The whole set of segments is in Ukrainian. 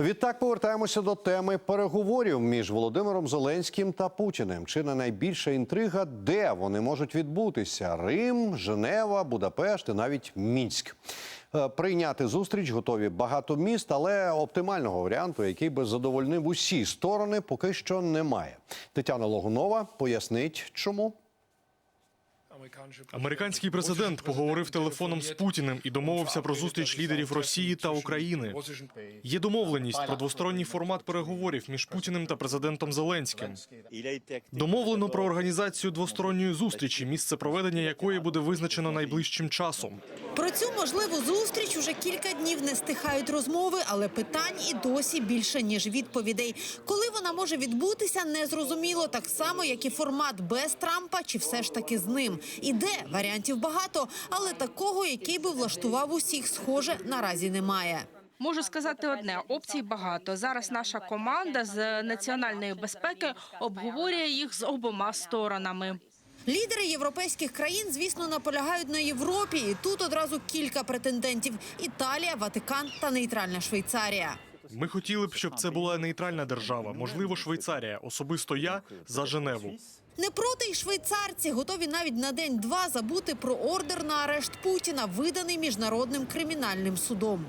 Відтак повертаємося до теми переговорів між Володимиром Зеленським та Путіним. Чи не найбільша інтрига, де вони можуть відбутися? Рим, Женева, Будапешт і навіть Мінськ. Е, Прийняти зустріч готові багато міст, але оптимального варіанту, який би задовольнив усі сторони, поки що немає. Тетяна Логунова пояснить, чому. Американський президент поговорив телефоном з Путіним і домовився про зустріч лідерів Росії та України. Є домовленість про двосторонній формат переговорів між Путіним та президентом Зеленським. Домовлено про організацію двосторонньої зустрічі, місце проведення якої буде визначено найближчим часом. Про цю можливу зустріч уже кілька днів не стихають розмови, але питань і досі більше ніж відповідей. Коли вона може відбутися, не зрозуміло, так само як і формат без Трампа, чи все ж таки з ним. І де варіантів багато, але такого, який би влаштував усіх, схоже, наразі немає. Можу сказати одне: опцій багато. Зараз наша команда з національної безпеки обговорює їх з обома сторонами. Лідери європейських країн, звісно, наполягають на Європі. І тут одразу кілька претендентів: Італія, Ватикан та нейтральна Швейцарія. Ми хотіли б, щоб це була нейтральна держава, можливо, Швейцарія. Особисто я за Женеву. Не проти й швейцарці готові навіть на день-два забути про ордер на арешт Путіна, виданий міжнародним кримінальним судом.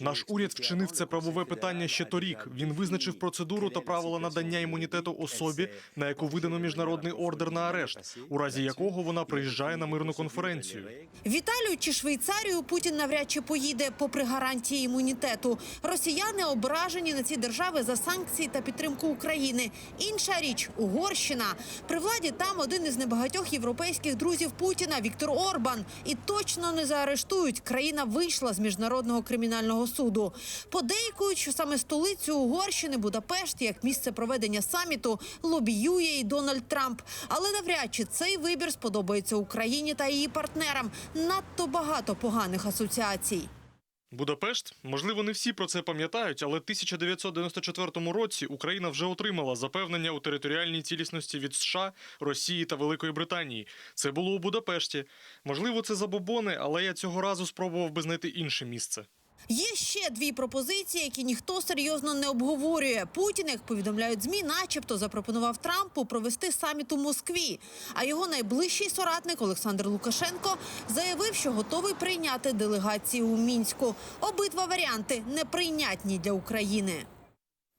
Наш уряд вчинив це правове питання ще торік. Він визначив процедуру та правила надання імунітету особі, на яку видано міжнародний ордер на арешт, у разі якого вона приїжджає на мирну конференцію. В Італію чи Швейцарію Путін навряд чи поїде попри гарантії імунітету. Росіяни ображені на ці держави за санкції та підтримку України. Інша річ Угорщина. При владі там один із небагатьох європейських друзів Путіна Віктор Орбан. І точно не заарештують. Країна вийшла з міжнародного кримінального суду. Подейкують, що саме столицю Угорщини Будапешт, як місце проведення саміту, лобіює і Дональд Трамп. Але навряд чи цей вибір сподобається Україні та її партнерам. Надто багато поганих асоціацій. Будапешт, можливо, не всі про це пам'ятають, але в 1994 році Україна вже отримала запевнення у територіальній цілісності від США, Росії та Великої Британії. Це було у Будапешті. Можливо, це забобони, але я цього разу спробував би знайти інше місце. Є ще дві пропозиції, які ніхто серйозно не обговорює. Путін, як повідомляють змі, начебто запропонував Трампу провести саміт у Москві. А його найближчий соратник Олександр Лукашенко заявив, що готовий прийняти делегацію у мінську. Обидва варіанти неприйнятні для України.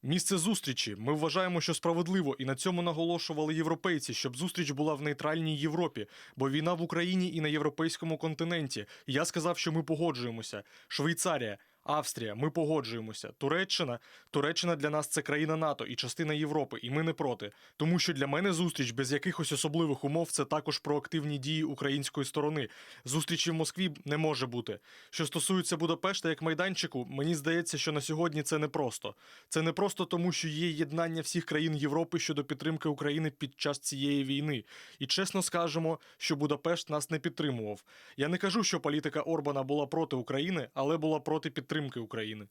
Місце зустрічі. Ми вважаємо, що справедливо, і на цьому наголошували європейці, щоб зустріч була в нейтральній Європі, бо війна в Україні і на європейському континенті. Я сказав, що ми погоджуємося. Швейцарія. Австрія, ми погоджуємося. Туреччина, Туреччина для нас це країна НАТО і частина Європи, і ми не проти. Тому що для мене зустріч без якихось особливих умов це також про активні дії української сторони. Зустрічі в Москві не може бути. Що стосується Будапешта як майданчику, мені здається, що на сьогодні це непросто. Це не просто тому, що є єднання всіх країн Європи щодо підтримки України під час цієї війни. І чесно скажемо, що Будапешт нас не підтримував. Я не кажу, що політика Орбана була проти України, але була проти підтримки України.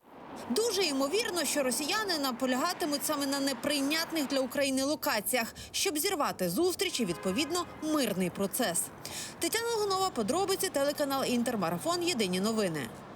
Дуже ймовірно, що росіяни наполягатимуть саме на неприйнятних для України локаціях, щоб зірвати зустріч і відповідно мирний процес. Тетяна Лунова, подробиці, телеканал Інтермарафон. Єдині новини.